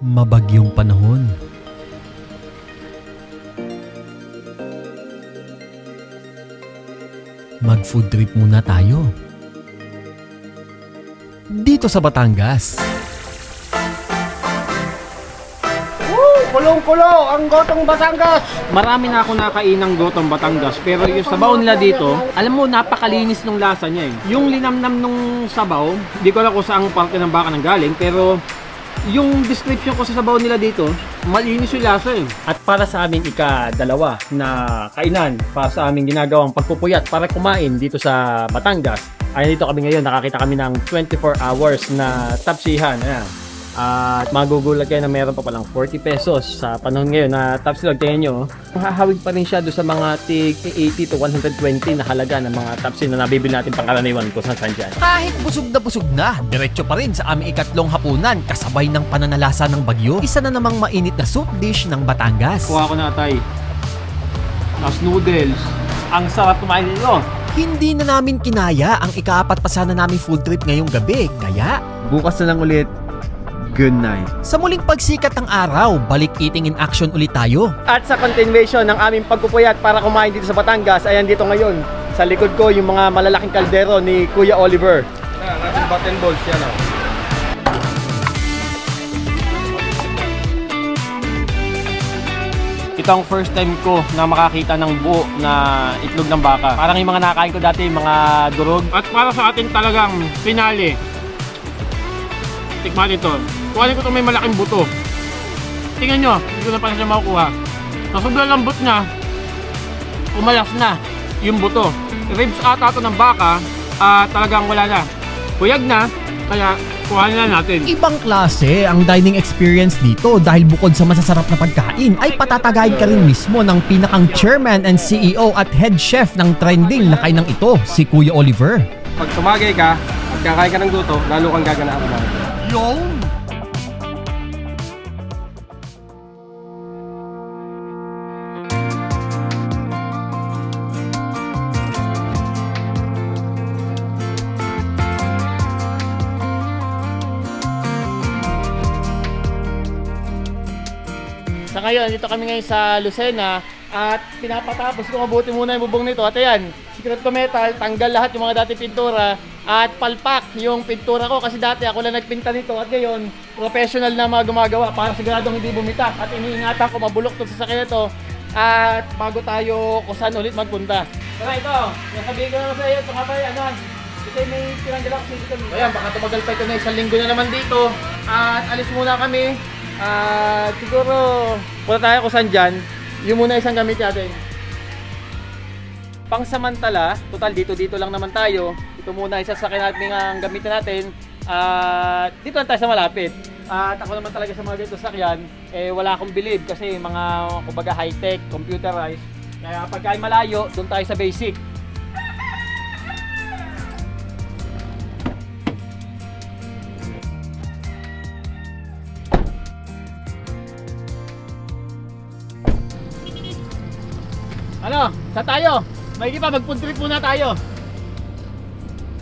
mabagyong panahon. Mag-food trip muna tayo. Dito sa Batangas. Kulong-kulo ang gotong Batangas. Marami na ako nakainang gotong Batangas pero yung sabaw nila dito, alam mo napakalinis nung lasa niya eh. Yung linamnam nung sabaw, di ko alam kung saang parte ng baka nang galing pero yung description ko sa sabaw nila dito, malinis yung lasa eh. At para sa aming ika-dalawa na kainan, para sa aming ginagawang pagpupuyat para kumain dito sa Batangas, ay dito kami ngayon, nakakita kami ng 24 hours na tapsihan. Ayan. At magugulat kayo na meron pa palang 40 pesos sa panahon ngayon na top silog. Tingnan nyo, hahawig pa rin siya doon sa mga tig 80 to 120 na halaga ng mga top na nabibili natin pangkaraniwan kung saan saan dyan. Kahit busog na busog na, diretso pa rin sa aming ikatlong hapunan kasabay ng pananalasa ng bagyo. Isa na namang mainit na soup dish ng Batangas. Kuha ko na tay. Tapos noodles. Ang sarap kumain nito. Hindi na namin kinaya ang ikaapat pa sana namin food trip ngayong gabi. Kaya, Bukas na lang ulit. Good night. sa muling pagsikat ng araw, balik eating in action ulit tayo. At sa continuation ng aming pagpupuyat para kumain dito sa Batangas, ayan dito ngayon. Sa likod ko yung mga malalaking kaldero ni Kuya Oliver. Yan, ating button balls yan oh. Ito ang first time ko na makakita ng buo na itlog ng baka. Parang yung mga nakain ko dati, yung mga durog. At para sa atin talagang finale. Tikman ito. Kuhanin ko itong may malaking buto. Tingnan nyo, hindi ko na pa siya makukuha. Sa sobrang lambot niya, umalas na yung buto. Ribs ata ito ng baka, ah talagang wala na. Kuyag na, kaya kuhanin na natin. Ibang klase ang dining experience dito dahil bukod sa masasarap na pagkain ay patatagayin ka rin mismo ng pinakang chairman and CEO at head chef ng trending na kainang ito, si Kuya Oliver. Pag tumagay ka at kakain ka ng guto, lalo kang gaganaan na. Ngayon, dito kami ngayon sa Lucena at pinapatapos ko mabuti muna yung bubong nito. At ayan, secret ko metal, tanggal lahat yung mga dati pintura at palpak yung pintura ko kasi dati ako lang nagpinta nito at ngayon professional na mga gumagawa para siguradong hindi bumitak at iniingatan ko mabulok sa sakyan ito at bago tayo kung saan ulit magpunta. Tara ito, nasabihin ko na sa iyo, ito nga yan, ano, ito may tinanggal ako dito. Ayan, baka tumagal pa ito na isang linggo na naman dito at alis muna kami at siguro, punta tayo kung saan dyan. Yun muna isang gamit natin. Pangsamantala, total dito dito lang naman tayo. Ito muna isa sa natin ang gamitin natin. At dito lang tayo sa malapit. At ako naman talaga sa mga ganito sakyan, eh wala akong believe kasi mga kumbaga high-tech, computerized. Kaya pagka ay malayo, doon tayo sa basic. Ano? Sa tayo? May pa, mag-food trip muna tayo.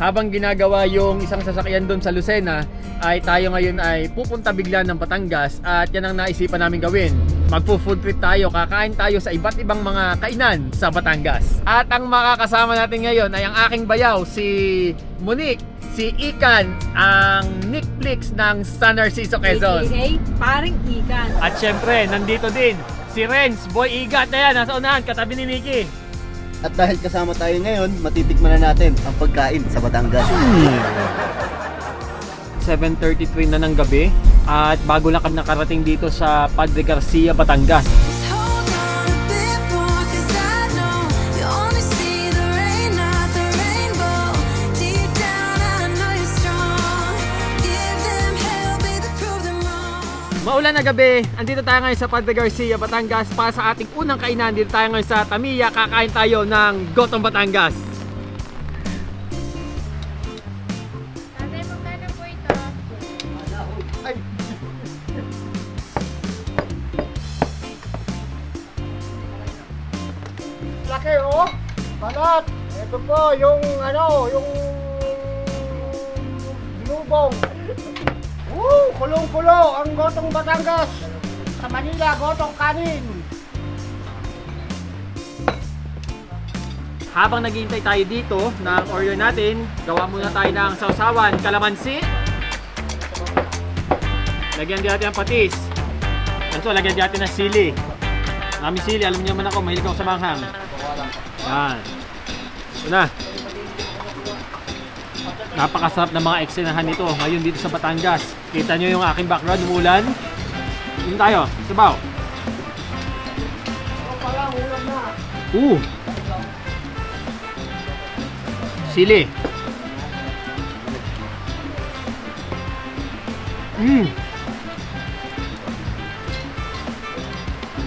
Habang ginagawa yung isang sasakyan doon sa Lucena, ay tayo ngayon ay pupunta bigla ng Batangas at yan ang naisipan namin gawin. Magpo-food trip tayo, kakain tayo sa iba't ibang mga kainan sa Batangas. At ang makakasama natin ngayon ay ang aking bayaw, si Monique, si Ikan, ang Nick Flix ng San Narciso Quezon. AKA paring ikan. At syempre, nandito din si Renz, Boy Igat na yan, nasa unahan, katabi ni Nikki. At dahil kasama tayo ngayon, matitikman na natin ang pagkain sa Batangas. 7.33 na ng gabi at bago lang kami nakarating dito sa Padre Garcia, Batangas. Maulan na gabi, andito tayo ngayon sa Padre Garcia, Batangas para sa ating unang kainan. Dito tayo ngayon sa Tamiya, kakain tayo ng Gotong Batangas. Tatay, magkano po ito? Laki oh! Balat! Ito po yung ano, yung binubong. Woo! Kulong-kulo ang gotong Batangas. Sa Manila, gotong kanin. Habang naghihintay tayo dito ng order natin, gawa muna tayo ng sausawan, kalamansi. Lagyan din natin ng patis. Ano lagyan din natin ng sili. Maraming sili, alam niyo naman ako, mahilig ako sa manghang. Yan. Ito na. Napakasarap ng mga eksenahan nito ngayon dito sa Batangas. Kita nyo yung aking background, umulan. Yun tayo, sabaw. Uh! Sili. Mm.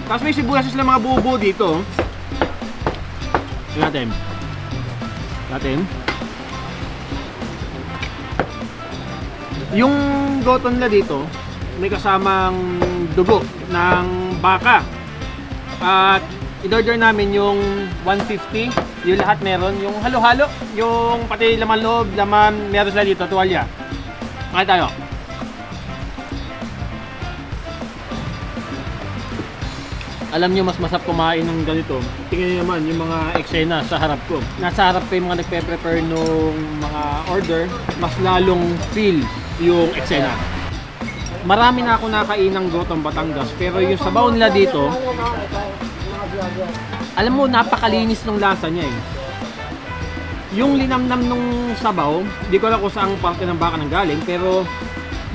Tapos may sibuyas sila mga buo-buo dito. Tingnan natin. Natin. Yung goton nila dito, may kasamang dugo ng baka. At in-order namin yung 150, yung lahat meron, yung halo-halo, yung pati laman loob, laman meron sila dito, tuwalya. Kaya tayo. Alam nyo, mas masarap kumain ng ganito. Tingnan nyo naman yung mga eksena sa harap ko. Nasa harap ko yung mga nagpe-prepare nung mga order, mas lalong feel yung eksena. Marami na ako nakain ng gotong Batangas, pero yung sabaw nila dito, alam mo, napakalinis ng lasa niya eh. Yung linamnam nung sabaw, di ko alam kung saang parte ng baka nang galing, pero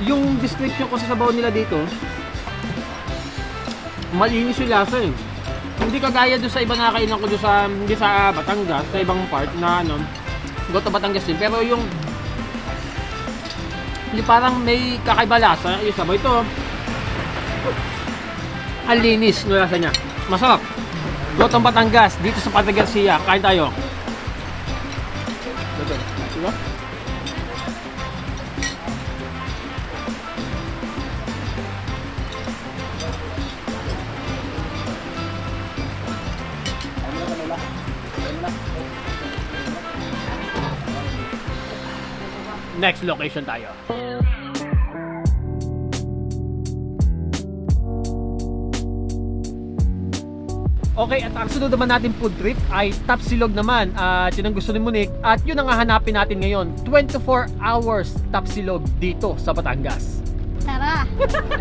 yung description ko sa sabaw nila dito, malinis yung lasa eh. Hindi kagaya doon sa iba na kainan ko doon sa, hindi sa Batangas, sa ibang part na ano, Goto Batangas din. Pero yung, yung parang may kakaiba lasa, yung sabaw ito, ang linis ng lasa niya. Masarap. Gotong Batangas, dito sa Padre Garcia. Kain tayo. Diba? Next location tayo. Okay, at ang sunod naman natin food trip ay Tapsilog naman. At yun ang gusto ni Monique. At yun ang hahanapin natin ngayon. 24 hours Tapsilog dito sa Batangas. Tara!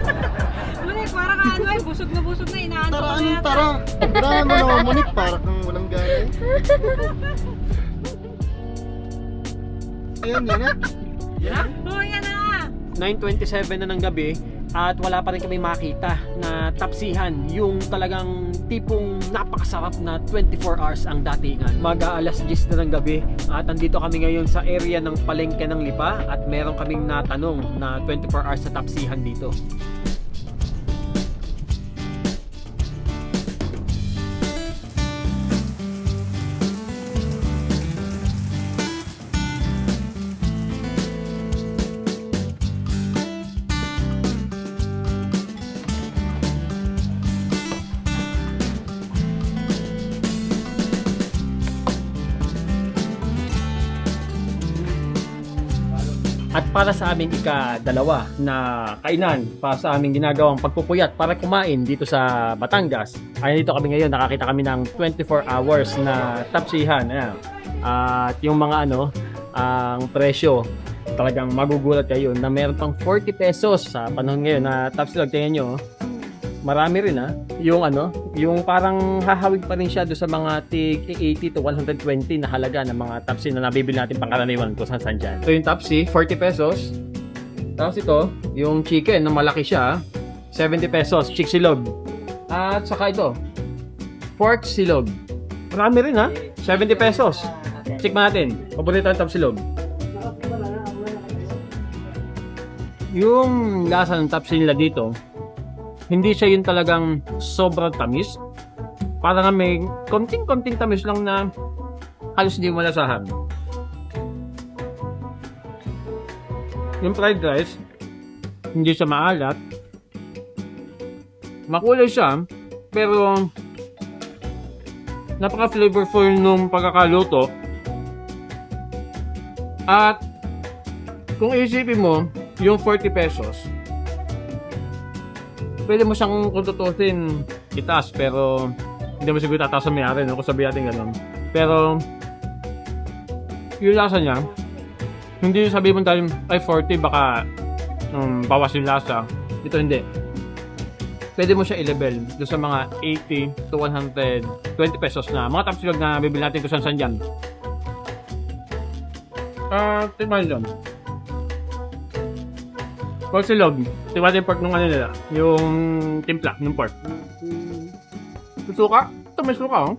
Muni, parang ano eh, busog na busog na, inaanto Tara, ko na anong yata. tara? Tara mo naman, Monique. Para kang walang gana eh. Ayan, yan na. Oh, yan na! 9.27 na ng gabi at wala pa rin kami makita na tapsihan yung talagang tipong napakasarap na 24 hours ang datingan. Maga alas 10 na ng gabi at andito kami ngayon sa area ng Palengke ng Lipa at meron kaming natanong na 24 hours na tapsihan dito. Para sa aming ika-dalawa na kainan, para sa aming ginagawang pagpupuyat para kumain dito sa Batangas, ay dito kami ngayon, nakakita kami ng 24 hours na tapsihan. Ayan. At yung mga ano, ang presyo, talagang magugulat kayo na meron pang 40 pesos sa panahon ngayon na tapsilog. Tingnan nyo, oh. Marami rin ah. Yung ano, yung parang hahawig pa rin siya do sa mga tig 80 to 120 na halaga ng mga tapsi na nabibili natin pangkaraniwan kung saan saan dyan. Ito yung tapsi, 40 pesos. Tapos ito, yung chicken na malaki siya, 70 pesos, chick silog. At saka ito, pork silog. Marami rin ha, 70 pesos. Tikman natin, paborito ang tapsilog. Yung lasa ng tapsi nila dito, hindi siya yung talagang sobrang tamis. Parang nga may konting-konting tamis lang na halos hindi mo malasahan. Yung fried rice, hindi siya maalat. Makulay siya, pero napaka-flavorful nung pagkakaluto. At kung isipin mo, yung 40 pesos, pwede mo siyang kung tutusin pero hindi mo siguro tataas sa mayari no? kung sabihin natin ganun. Pero yung lasa niya, hindi sabihin mo tayo, ay 40 baka um, bawas yung lasa. Ito hindi. Pwede mo siya i-level doon sa mga 80 to 120 pesos na mga top silog na bibili natin kung saan saan dyan. Ah, uh, tingnan yun. Pork silog, tingnan yung pork nung ano nila, yung timpla ng pork. May suka? Ito may suka oh.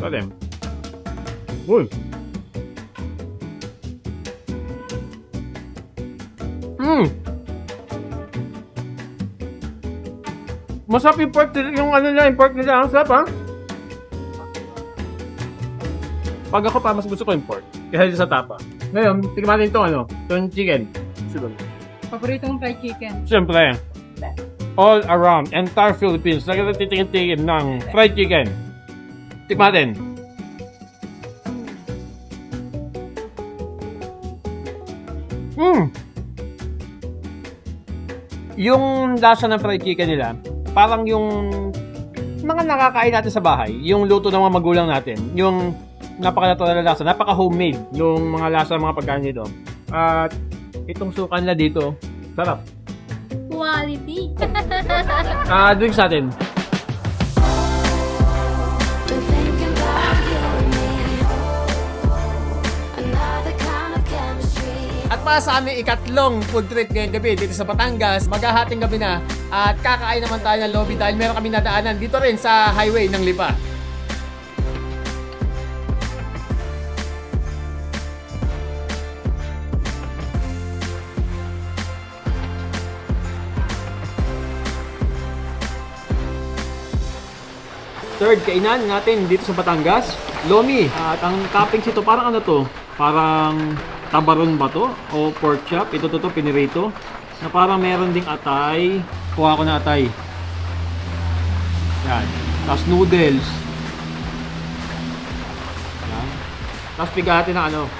Pwede. Uy. Hmm. Masarap yung pork nila, yung ano nila, yung pork nila. Ang sarap ha. Pag ako pa, mas gusto ko yung pork. Kaya sa tapa. Ngayon, tignan natin itong ano, itong chicken. Silog. Paborito mong fried chicken. Siyempre, all around, entire Philippines, nagtitikin-tikin ng fried chicken. Tikman natin. Mm. Yung lasa ng fried chicken nila, parang yung mga nakakain natin sa bahay, yung luto ng mga magulang natin, yung napaka-natural na lasa, napaka-homemade yung mga lasa ng mga pagkain nito. At itong suka nila dito, sarap. Quality. Ah, drinks natin. At para sa aming ikatlong food trip ngayong gabi dito sa Batangas, maghahating gabi na at kakain naman tayo ng lobby dahil meron kami nadaanan dito rin sa highway ng Lipa. Third kainan natin dito sa Batangas, Lomi. At ang toppings ito, parang ano to? Parang tabaron ba to? O pork chop? Ito to to, pinirito. Na parang meron ding atay. Kuha ko na atay. Yan. Tapos noodles. Yan. Tapos pigati ng ano.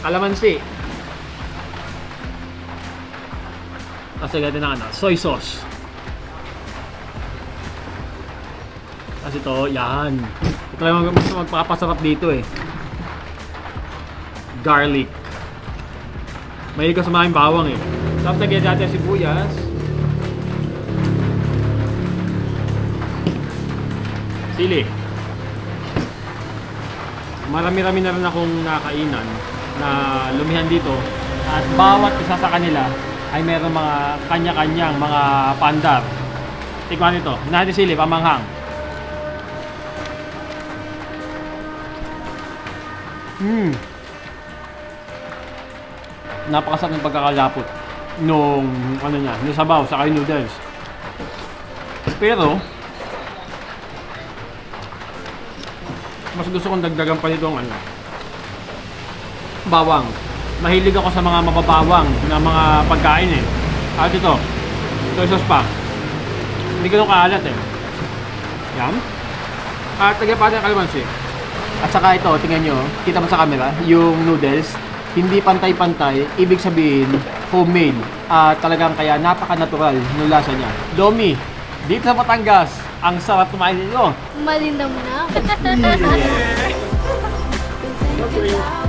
Kalamansi. Tapos pigati ng ano, soy sauce. Kasi ito, yan. Ito lang mas magpapasarap dito eh. Garlic. Mahilig ka sa mga bawang eh. Tapos lagyan natin sibuyas. Sili. Marami-rami na rin akong nakainan na lumihan dito. At bawat isa sa kanila ay meron mga kanya-kanyang mga pandar. Tikman ito. Natin sili, pamanghang. Hmm. Napakasarap ng pagkakalapot nung ano niya, nung sabaw sa noodles. Pero mas gusto kong dagdagan pa nitong ano bawang. Mahilig ako sa mga mababawang na mga pagkain eh. At ito, soy sauce pa. Hindi ko kaalat eh. Yan. At lagyan pa natin kalamansi. At saka ito, tingnan nyo, kita mo sa camera, yung noodles, hindi pantay-pantay, ibig sabihin, homemade. At talagang kaya napaka-natural ng lasa niya. Domi, dito sa Batangas, ang sarap kumain nito. Malinam na. Been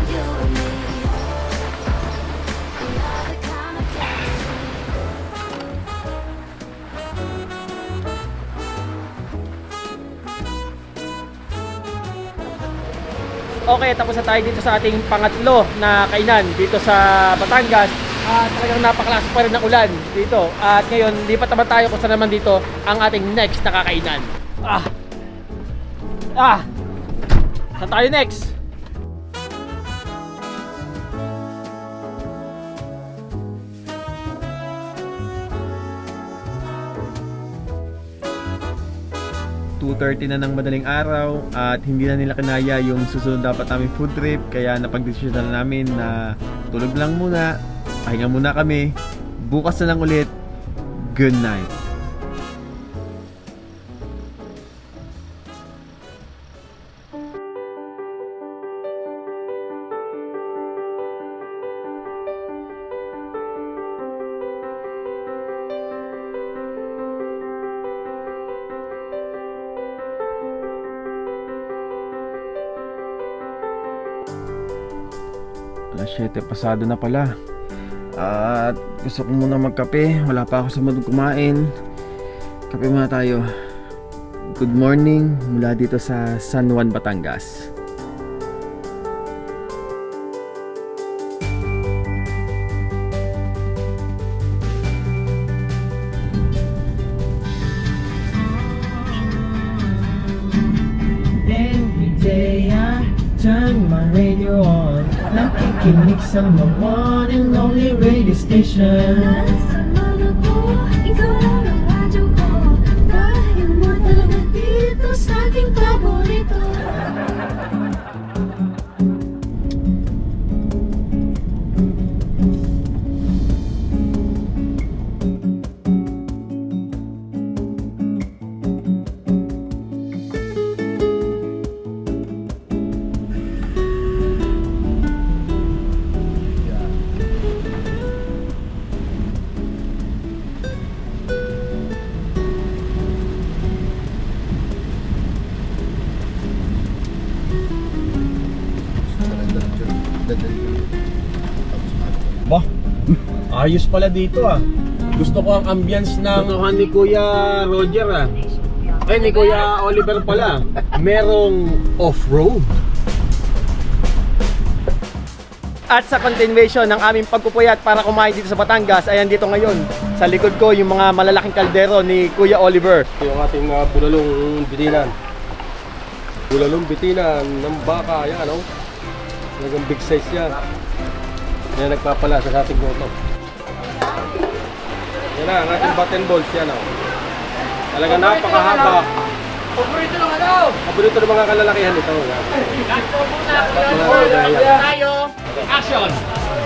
Okay, tapos na tayo dito sa ating pangatlo na kainan dito sa Batangas. At talagang napakalakas pa rin ng ulan dito. At ngayon, lipat naman tayo kung saan naman dito ang ating next na kakainan. Ah! Ah! Saan tayo next? Na ng madaling araw at hindi na nila kinaya yung susunod dapat namin food trip. Kaya napagdesisyonan namin na tulog lang muna, pahinga muna kami, bukas na lang ulit, good night. 7 pasado na pala. At gusto ko muna magkape. Wala pa ako sa mood kumain. Kape muna tayo. Good morning mula dito sa San Juan, Batangas. Nakikinig sa my one and only radio station ayos pala dito ah. Gusto ko ang ambience ng ni Kuya Roger ah. Ay, ni Kuya Oliver pala. Merong off-road. At sa continuation ng aming pagpupuyat para kumain dito sa Batangas, ayan dito ngayon. Sa likod ko yung mga malalaking kaldero ni Kuya Oliver. Ito yung ating uh, bulalong bitinan. Bulalong bitinan ng baka, yan ano. Talagang big size yan. Yan nagpapala sa ating goto. Yan na, ang ating button balls yan oh. Talagang napakahaba. Paborito ng ano? Paborito ng mga kalalakihan ito. Yan. Tayo, action!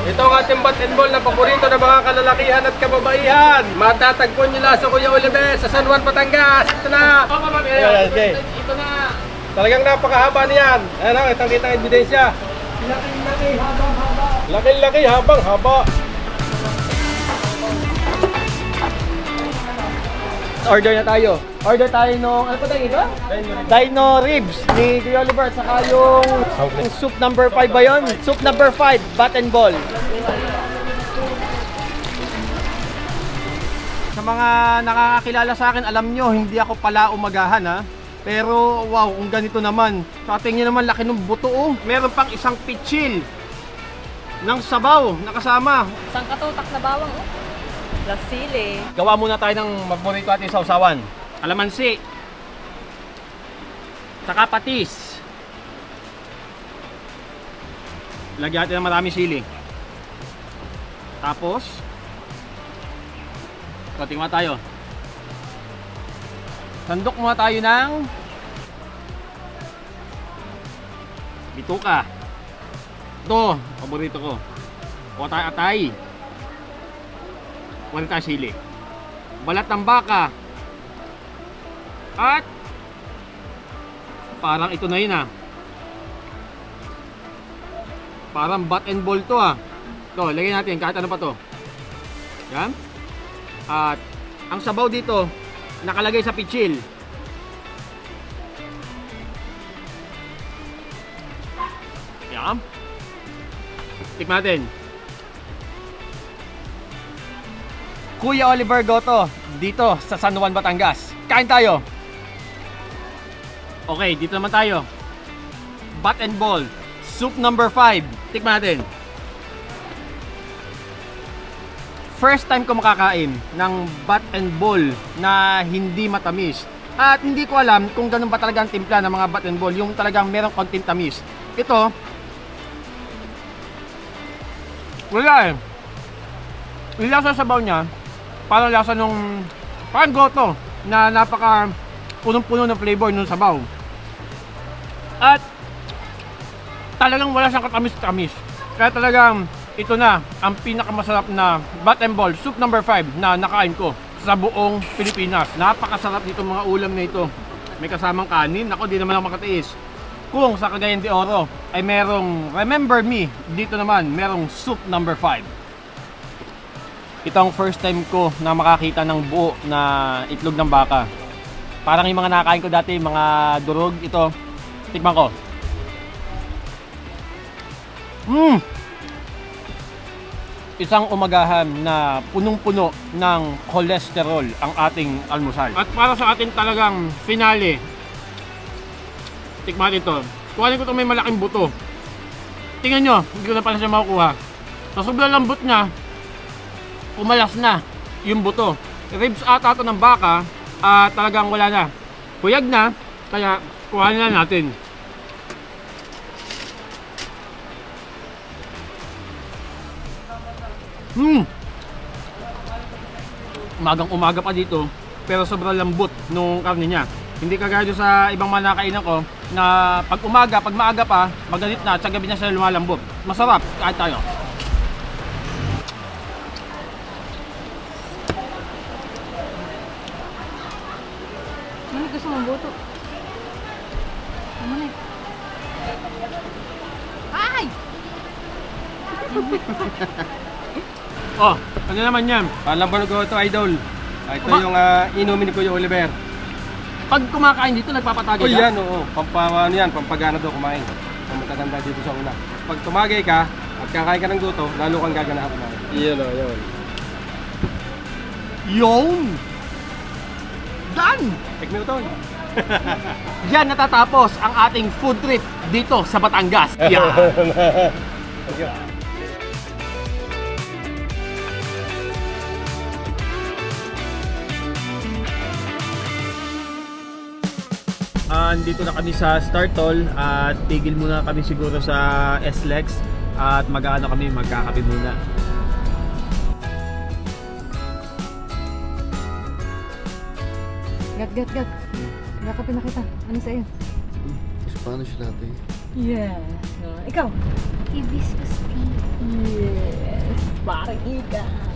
Ito ang ating button ball na paborito ng mga kalalakihan at kababaihan. Matatagpuan nyo lang sa Kuya Oliver sa San Juan, Batangas. Ito na! Okay. Ito na! Talagang napakahaba niyan. Ayan o, itang kita ang ebidensya. Laki-laki habang Order na tayo. Order tayo nung, ano pa tayo ito? Dino ribs ni Kuya Oliver. at Saka yung, yung soup number 5 ba yun? Soup number 5, button ball. Sa mga nakakakilala sa akin, alam nyo, hindi ako pala umagahan ha. Pero wow, kung ganito naman, sa ating nyo naman laki ng buto oh. Meron pang isang pitchil ng sabaw nakasama. Isang katutak na bawang, oh. Plus sili. Gawa muna tayo ng paborito ating sausawan. Alamansi. Saka patis. Lagyan natin ng marami sili. Tapos, konting muna tayo. Sandok muna tayo ng bituka. Ito, paborito ko. O tayo atay. Wala tayo sili. Balat ng baka. At parang ito na yun ah. Parang bat and ball to ah. To, lagyan natin kahit ano pa to. Yan. At ang sabaw dito nakalagay sa pitchil. Yan. Tikman natin. Kuya Oliver Goto, dito sa San Juan, Batangas. Kain tayo! Okay, dito naman tayo. Bat and ball, soup number 5. Tikman natin. First time ko makakain ng bat and ball na hindi matamis. At hindi ko alam kung ganun ba talaga ang timpla ng mga bat and ball, yung talagang merong konting tamis. Ito, wala eh. Yung sa sabaw niya, parang lasa nung, parang goto, na napaka punong-puno ng flavor nung sabaw. At talagang wala siyang katamis-tamis. Kaya talagang ito na ang pinakamasarap na bat ball soup number 5 na nakain ko sa buong Pilipinas. Napakasarap dito mga ulam na ito. May kasamang kanin. Ako di naman ako makatiis. Kung sa Cagayan de Oro ay merong Remember Me, dito naman merong soup number 5. Ito ang first time ko na makakita ng buo na itlog ng baka. Parang yung mga nakain ko dati, mga durog, ito, tikman ko. Mmm! isang umagahan na punong-puno ng cholesterol ang ating almusal. At para sa ating talagang finale, tikman ito. Kuhanin ko itong may malaking buto. Tingnan nyo, hindi ko na pala siya makukuha. Sa sobrang lambot niya, umalas na yung buto. Ribs ata ito ng baka, at talagang wala na. Kuyag na, kaya kuhanin na natin. Hmm. Umagang umaga pa dito, pero sobrang lambot nung karne niya. Hindi kagaya sa ibang mga nakainan ko na pag umaga, pag maaga pa, magalit na at sa gabi na sila lumalambot. Masarap, kahit tayo. Oh, ano naman yan? Palaban ko ito, idol. Ah, Ito yung ah, inumin ni Kuya Oliver. Pag kumakain dito, nagpapatagay Oh, ka? yan, oo. Pampa, ano yan, pampagana daw kumain. Ang mataganda dito sa una. Pag tumagay ka, at kakain ka ng guto, lalo kang gaganahan kumain. Iyon o, yun. Yun! Done! Take me ito. Yan natatapos ang ating food trip dito sa Batangas. Yeah. Thank you. Andito na kami sa Startol at tigil muna kami siguro sa SLEX at mag-ano kami, magkakape muna. Gat, gat, gat. Nakapin na kita. Ano sa'yo? Spanish latte. Yes. Uh, ikaw? Hibiscus tea. Yes. Parang ika.